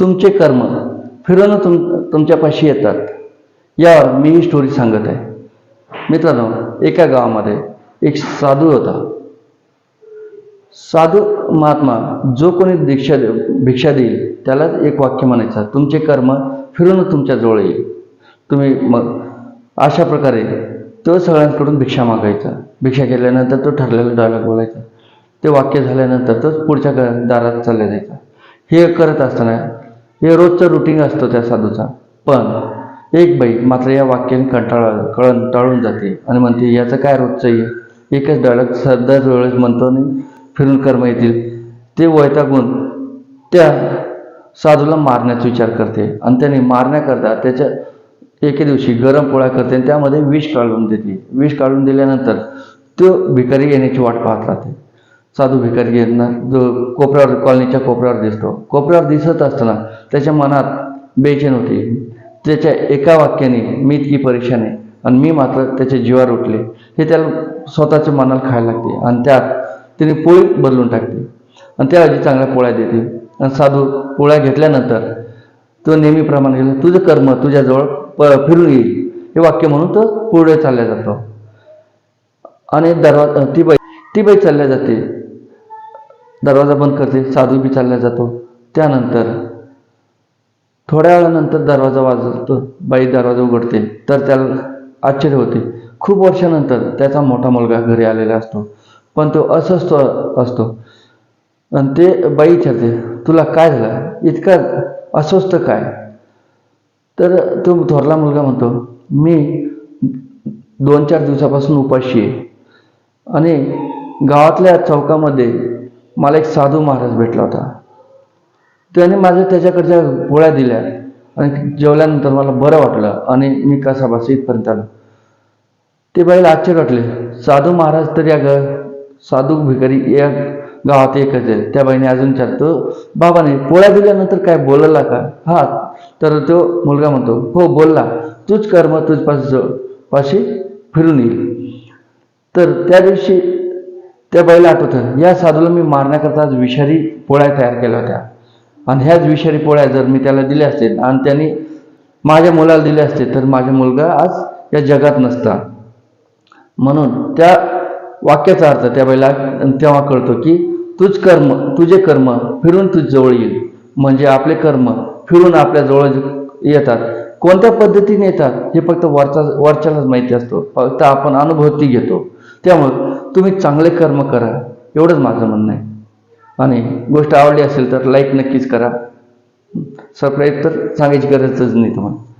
तुमचे कर्म फिरून तुम तुमच्यापाशी येतात. यावर मी ही स्टोरी सांगत आहे. मित्रांनो एका गावामध्ये एक साधू होता. साधू महात्मा जो कोणी दीक्षा दे भिक्षा देईल त्यालाच एक वाक्य म्हणायचं तुमचे कर्म फिरून तुमच्याजवळ येईल. तुम्ही मग अशा प्रकारे तो सगळ्यांकडून भिक्षा मागायचा. भिक्षा केल्यानंतर तो ठरलेला डायलॉग बोलायचा. ते वाक्य झाल्यानंतर तोच पुढच्या दारात चालला जायचा. हे करत असताना हे रोजचं रुटीन असतं त्या साधूचा. पण एक बाई मात्र या वाक्याने कंटाळा कळंटाळून जाते आणि म्हणते याचं काय रोजचं आहे? एकच डायलॉग दर वेळेस म्हणतो आणि फिरून कर्म येतील. ते वैतागून त्या साधूला मारण्याचा विचार करते आणि त्याने मारण्याकरता त्याच्या एके दिवशी गरम पोळ्या करते आणि त्यामध्ये विष काढून देते. विष काढून दिल्यानंतर तो भिकारी येण्याची वाट पाहत राहते. साधू भिकारी येणार जो कोपऱ्यावर कॉलनीच्या कोपऱ्यावर दिसतो. कोपऱ्यावर दिसत असताना त्याच्या मनात बेचैन होती. त्याच्या एका वाक्याने मी इतकी परीक्षा नाही आणि मी मात्र त्याच्या जीवावर उठले. हे त्याला स्वतःच्या मनाला खायला लागते आणि त्यात तिने पोळी बदलून टाकते. आणि त्या आजी चांगल्या पोळ्या देते. आणि साधू पोळ्या घेतल्यानंतर तो नेहमीप्रमाणे गेला तुझं कर्म तुझ्याजवळ प फिरून येईल. हे वाक्य म्हणून तो पुढे चालल्या जातो. आणि दरवाजा ती बाई ती बाई चालल्या जाते. दरवाजा बंद करते साधू विचारला जातो. त्यानंतर थोड्या वेळानंतर दरवाजा वाजतो बाई दरवाजा उघडते. तर त्याला आश्चर्य होते. खूप वर्षानंतर त्याचा मोठा मुलगा घरी आलेला असतो. पण तो अस्वस्थ असतो. आणि ते बाई विचारते तुला काय झालं? इतका अस्वस्थ काय? तर तो थोरला मुलगा म्हणतो मी दोन चार दिवसापासून उपाशी आहे. आणि गावातल्या चौकामध्ये मला एक साधू महाराज भेटला होता. त्याने माझ्या त्याच्याकडच्या पोळ्या दिल्या आणि जेवल्यानंतर मला बरं वाटलं आणि मी कसा बस इथपर्यंत आलो. ते बाईला आश्चर्य वाटले साधू महाराज तर या ग साधू भिकारी या गावात एकच आहे. त्या बाईने अजून विचारतो बाबाने पोळ्या दिल्यानंतर काय बोलला का? हा तर तो मुलगा म्हणतो हो बोलला. तूच कर्म तुझ पाशी पाशी फिरून येईल. तर त्या दिवशी त्या बाईला आठवतं या साधूला मी मारण्याकरता आज विषारी पोळ्या तयार केल्या होत्या. आणि ह्याच विषारी पोळ्या जर मी त्याला दिल्या असतील आणि त्यांनी माझ्या मुलाला दिल्या असते तर माझा मुलगा आज या जगात नसता. म्हणून त्या वाक्याचा अर्थ त्या बाईला तेव्हा कळतो की तुझ कर्म तुझे कर्म फिरून तुझ जवळ येईल. म्हणजे आपले कर्म फिरून आपल्या जवळ येतात. कोणत्या पद्धतीने येतात हे फक्त वरचा वरच्यालाच माहिती असतो. फक्त आपण अनुभवती घेतो. त्यामुळे तुम्ही चांगले कर्म करा एवढंच माझं म्हणणं आहे. आणि गोष्ट आवडली असेल तर लाईक नक्कीच करा. सबस्क्राईब तर सांगायची गरजच नाही तुम्हाला.